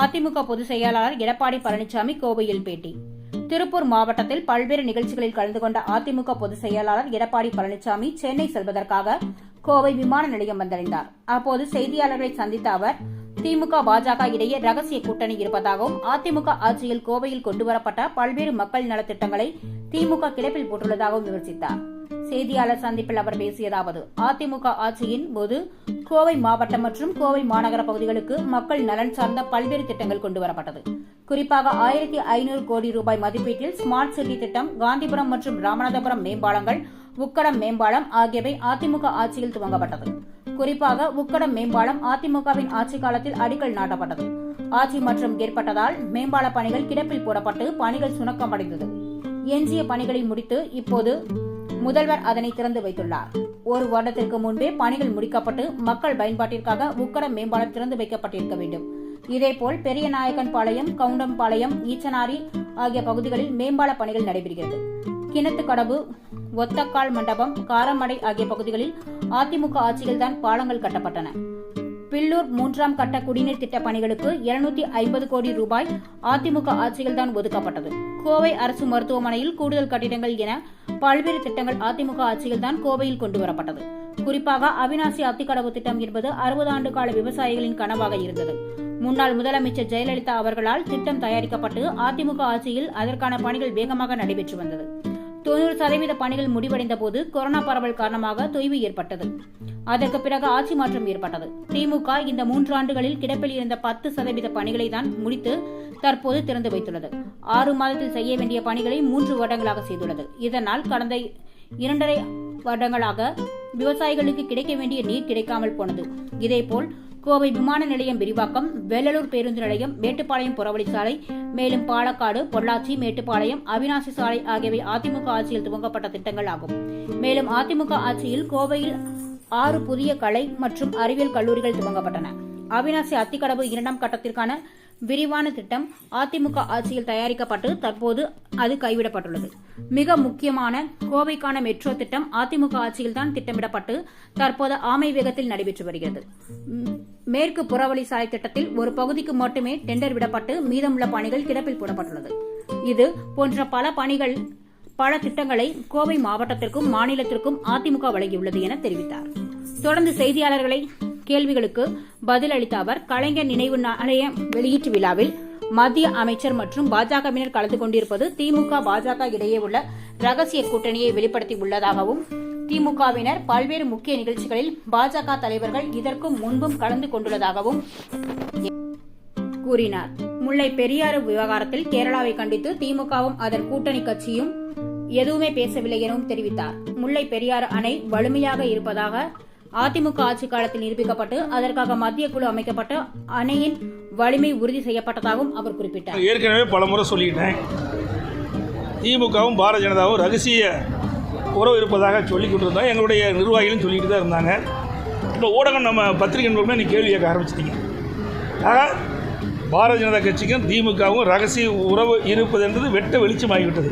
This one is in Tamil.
அதிமுக பொதுச் செயலாளர் எடப்பாடி பழனிசாமி கோவையில் பேட்டி. திருப்பூர் மாவட்டத்தில் பல்வேறு நிகழ்ச்சிகளில் கலந்து கொண்ட அதிமுக பொதுச் செயலாளர் எடப்பாடி பழனிசாமி சென்னை செல்வதற்காக கோவை விமான நிலையம் வந்தடைந்தார். அப்போது செய்தியாளர்களை சந்தித்த அவர் திமுக பாஜக இடையே ரகசிய கூட்டணி இருப்பதாகவும் அதிமுக ஆட்சியில் கோவையில் கொண்டுவரப்பட்ட பல்வேறு மக்கள் நலத்திட்டங்களை திமுக கிளப்பில் போட்டுள்ளதாகவும் விமர்சித்தாா் செய்தியாளர் சந்திப்பில் அவர் பேசியதாவது அதிமுக ஆட்சியின் போது கோவை மாவட்டம் மற்றும் கோவை மாநகர பகுதிகளுக்கு மக்கள் நலன் சார்ந்த பல்வேறு திட்டங்கள் கொண்டுவரப்பட்டது குறிப்பாக ஆயிரத்தி ஐநூறு கோடி ரூபாய் மதிப்பீட்டில் ஸ்மார்ட் சிட்டி திட்டம் காந்திபுரம் மற்றும் ராமநாதபுரம் மேம்பாலங்கள் உக்கடம் மேம்பாலம் ஆகியவை அதிமுக ஆட்சியில் துவங்கப்பட்டது. குறிப்பாக உக்கடம் மேம்பாலம் அதிமுகவின் ஆட்சி காலத்தில் அடிக்கல் நாட்டப்பட்டது. ஆட்சி மற்றும் ஏற்பட்டதால் மேம்பால பணிகள் கிடப்பில் போடப்பட்டு பணிகள் சுணக்கமடைந்தது எஞ்சிய பணிகளை முடித்து இப்போது முதல்வர் அதனை திறந்து வைத்துள்ளார். ஒரு வருடத்திற்கு முன்பே பணிகள் முடிக்கப்பட்டு மக்கள் பயன்பாட்டிற்காக உக்கடம் மேம்பாலம் திறந்து வைக்கப்பட்டிருக்க வேண்டும். இதேபோல் பெரியநாயக்கன் பாளையம் கவுண்டம்பாளையம் ஈச்சனாரி ஆகிய பகுதிகளில் மேம்பால பணிகள் நடைபெறுகிறது. கிணத்துக்கடவு ஒத்தக்கால் மண்டபம் காரமடை ஆகிய பகுதிகளில் அதிமுக ஆட்சியில்தான் பாலங்கள் கட்டப்பட்டன. பில்லூர் மூன்றாம் கட்ட குடிநீர் திட்ட பணிகளுக்கு இருநூத்தி ஐம்பது கோடி ரூபாய் அதிமுக ஆட்சியில்தான் ஒதுக்கப்பட்டது. கோவை அரசு மருத்துவமனையில் கூடுதல் கட்டிடங்கள் என பல்வேறு திட்டங்கள் அதிமுக ஆட்சியில்தான் கோவையில் கொண்டு வரப்பட்டது. குறிப்பாக அவினாசி அத்திக்கடவு திட்டம் என்பது அறுபது ஆண்டு கால விவசாயிகளின் கனவாக இருந்தது. முன்னாள் முதலமைச்சர் ஜெயலலிதா அவர்களால் திட்டம் தயாரிக்கப்பட்டு அதிமுக ஆட்சியில் அதற்கான பணிகள் வேகமாக நடைபெற்று வந்தது. தொண்ணூறு சதவீத பணிகள் முடிவடைந்த போது கொரோனா பரவல் காரணமாக தொய்வு ஏற்பட்டது. அதற்கு பிறகு ஆட்சி மாற்றம் ஏற்பட்டது. திமுக இந்த மூன்று ஆண்டுகளில் கிடப்பில் இருந்த பத்து சதவீத பணிகளை தான் முடித்து தற்போது திறந்து வைத்துள்ளது. ஆறு மாதத்தில் செய்ய வேண்டிய பணிகளை மூன்று வருடங்களாக செய்துள்ளது. இதனால் கடந்த இரண்டரை வருடங்களாக விவசாயிகளுக்கு கிடைக்க வேண்டிய நீர் கிடைக்காமல் போனது. இதேபோல் கோவை விமான நிலையம் விரிவாக்கம் வெள்ளலூர் பேருந்து நிலையம் மேட்டுப்பாளையம் புறவழிச்சாலை மேலும் பாலக்காடு பொள்ளாச்சி மேட்டுப்பாளையம் அவினாசி சாலை ஆகியவை அதிமுக ஆட்சியில் துவங்கப்பட்ட திட்டங்கள் ஆகும். மேலும் அதிமுக ஆட்சியில் கோவையில் ஆறு புதிய கலை மற்றும் அறிவியல் கல்லூரிகள் துவங்கப்பட்டன. அவினாசி அத்திக்கடவு இரண்டாம் கட்டத்திற்கான விரிவான திட்டம் அதிமுக ஆட்சியில் தயாரிக்கப்பட்டு தற்போது அது கைவிடப்பட்டுள்ளது. மிக முக்கியமான கோவைக்கான மெட்ரோ திட்டம் அதிமுக ஆட்சியில் தான் திட்டமிடப்பட்டு தற்போது ஆமை வேகத்தில் நடைபெற்று வருகிறது. மேற்கு புறவழி சாலை திட்டத்தில் ஒரு பகுதிக்கு மட்டுமே டெண்டர் விடப்பட்டு மீதமுள்ள பணிகள் கிடப்பில் போடப்பட்டுள்ளது. இது போன்ற பல பணிகள் பல திட்டங்களை கோவை மாவட்டத்திற்கும் மாநிலத்திற்கும் அதிமுக வழங்கியுள்ளது என தெரிவித்தார். தொடர்ந்து செய்தியாளர்களை கேள்விகளுக்கு பதிலளித்த அவர் கலைஞர் நினைவு நாளைய வெளியீட்டு விழாவில் மத்திய அமைச்சர் மற்றும் பாஜகவினர் கலந்து கொண்டிருப்பது திமுக பாஜக இடையே உள்ள ரகசிய கூட்டணியை வெளிப்படுத்தி உள்ளதாகவும் திமுகவினர் பல்வேறு முக்கிய நிகழ்ச்சிகளில் பாஜக தலைவர்கள் இதற்கும் முன்பும் கலந்து கொண்டுள்ளதாகவும் கூறினார். முல்லை பெரியாறு விவகாரத்தில் கேரளாவை கண்டித்து திமுகவும் அதன் கூட்டணி கட்சியும் எதுவுமே பேசவில்லை எனவும் தெரிவித்தார். முல்லை பெரியாறு அணை வலிமையாக இருப்பதாக அதிமுக ஆட்சி காலத்தில் நிரூபிக்கப்பட்டு அதற்காக மத்திய குழு அமைக்கப்பட்டு அணையின் வலிமை உறுதி செய்யப்பட்டதாகவும் அவர் குறிப்பிட்டார். ஏற்கனவே பல முறை சொல்லிட்டேன். திமுகவும் பாரதிய ஜனதாவும் ரகசிய உறவு இருப்பதாக சொல்லி கொண்டிருந்தோம் எங்களுடைய நிர்வாகிகளும் சொல்லிட்டு தான் இருந்தாங்க. இப்போ ஊடகம் நம்ம பத்திரிகை நண்பர்களுமே நீ கேள்வி கேட்க ஆரம்பிச்சிட்டீங்க. ஆக பாரதிய ஜனதா கட்சிக்கும் திமுகவும் ரகசிய உறவு இருப்பது என்பது வெட்ட வெளிச்சமாகிவிட்டது.